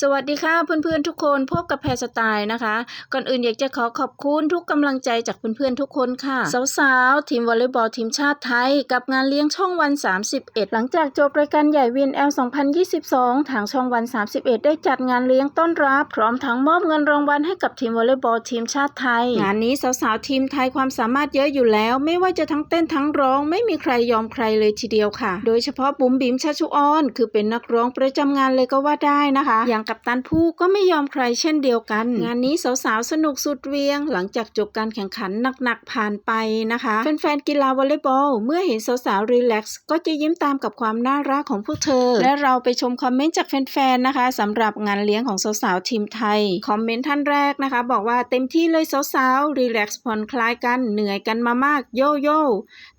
สวัสดีค่ะเพื่อนๆทุกคนพบกับแพรสไตล์นะคะ ก่อนอื่นอยากจะขอขอบคุณทุกกำลังใจจากเพื่อนๆทุกคนค่ะ สาวๆทีมวอลเลย์บอลทีมชาติไทย กับงานเลี้ยงช่องวัน 31 หลังจากจบรายการใหญ่วีนแอล2022 ทางช่องวัน 31 ได้จัดงานเลี้ยงต้อนรับ พร้อมทั้งมอบเงินรางวัลให้กับทีมวอลเลย์บอลทีมชาติไทย งานนี้สาวๆทีมไทยความสามารถเยอะอยู่แล้ว ไม่ว่าจะทั้งเต้นทั้งร้องไม่มีใครยอมใครเลยทีเดียวค่ะ โดยเฉพาะบุ๋มบิ๋มชาชุออน คือเป็นนักร้องประจำงานเลยก็ว่าได้นะคะอย่างกับตันผู้ก็ไม่ยอมใครเช่นเดียวกัน งานนี้สาวๆ สนุกสุดเวียง หลังจากจบการแข่งขันหนักๆ ผ่านไปนะคะ แฟนๆ กีฬาวอลเลย์บอล เมื่อเห็นสาวๆ รีแลกซ์ก็จะยิ้มตามกับความน่ารักของพวกเธอ และเราไปชมคอมเมนต์จากแฟนๆ นะคะสำหรับงานเลี้ยงของสาวๆ ทีมไทย คอมเมนต์ท่านแรกนะคะ บอกว่าเต็มที่เลยสาวๆ รีแลกซ์ผ่อนคลายกันเหนื่อยกันมามากโยโย่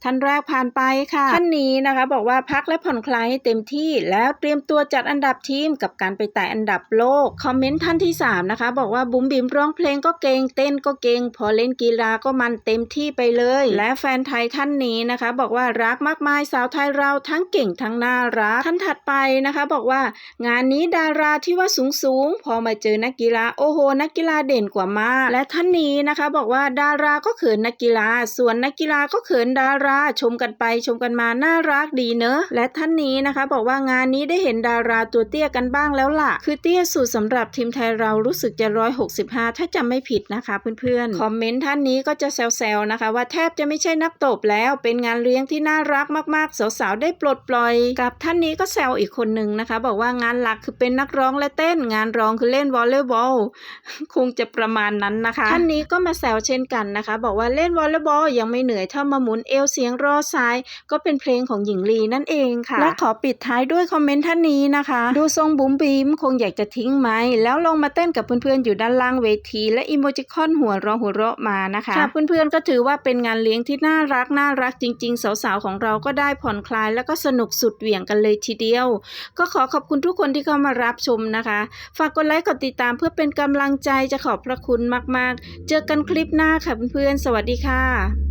ท่านแรกผ่านไปค่ะท่านนี้นะคะ บอกว่าพักและผ่อนคลายให้เต็มที่แล้วเตรียมตัวจัดอันดับทีมกับการไปแตะอันดับโลก คอมเมนต์ท่านที่ 3 นะคะ บอกว่าบุ๋มบิ๋มร้องเพลงก็เก่งเต้นก็เก่ง พอเล่นกีฬาก็มันเต็มที่ไปเลย และแฟนไทยท่านนี้นะคะ บอกว่ารักมากมายสาวไทยเราทั้งเก่งทั้งน่ารักท่านถัดไปนะคะ บอกว่างานนี้ดาราที่ว่าสูงสูงๆพอมาเจอนักกีฬาโอ้โห นักกีฬาเด่นกว่ามาก และท่านนี้นะคะ บอกว่าดาราก็เขินนักกีฬา ส่วนนักกีฬาก็เขินดาราชมกันไปชมกันมาน่ารักดีเนอะและท่านนี้นะคะ บอกว่างานนี้ได้เห็นดาราตัวเตี้ยกันบ้างแล้วล่ะ คือเตี้ยสุดสำหรับทีมไทยเรารู้สึกจะ165ถ้าจำไม่ผิดนะคะเพื่อนๆ คอมเมนต์ท่านนี้ก็จะแซวๆนะคะ ว่าแทบจะไม่ใช่นักตบแล้ว เป็นงานเลี้ยงที่น่ารักมากๆ สาวๆ ได้ปลดปล่อย กับท่านนี้ก็แซวอีกคนนึงนะคะ บอกว่างานหลักคือเป็นนักร้องและเต้น งานรองคือเล่นวอลเลย์บอลคงจะประมาณนั้นนะคะ ท่านนี้ก็มาแซวเช่นกันนะคะ บอกว่าเล่นวอลเลย์บอลยังไม่เหนื่อยเท่ามาหมุนเอวเสียงรอซ้าย ก็เป็นเพลงของหญิงลีนั่นเองค่ะ และขอปิดท้ายด้วยคอมเมนต์ท่านนี้นะคะ ดูทรงบุ๋มบิมคงอยากจะทิ้งไหมแล้วลงมาเต้นกับเพื่อนๆอยู่ด้านล่างเวที และอิโมจิคอนหัวเราะหัวเราะมานะคะค่ะเพื่อนๆก็ถือว่าเป็นงานเลี้ยงที่น่ารักน่ารักจริง ๆ สาวๆของเราก็ได้ผ่อนคลาย แล้วก็สนุกสุดเหวี่ยงกันเลยทีเดียว ก็ขอขอบคุณทุกคนที่เข้ามารับชมนะคะ ฝากกดไลค์กดติดตามเพื่อเป็นกำลังใจจะขอบพระคุณมากๆ เจอกันคลิปหน้าค่ะเพื่อนๆสวัสดีค่ะ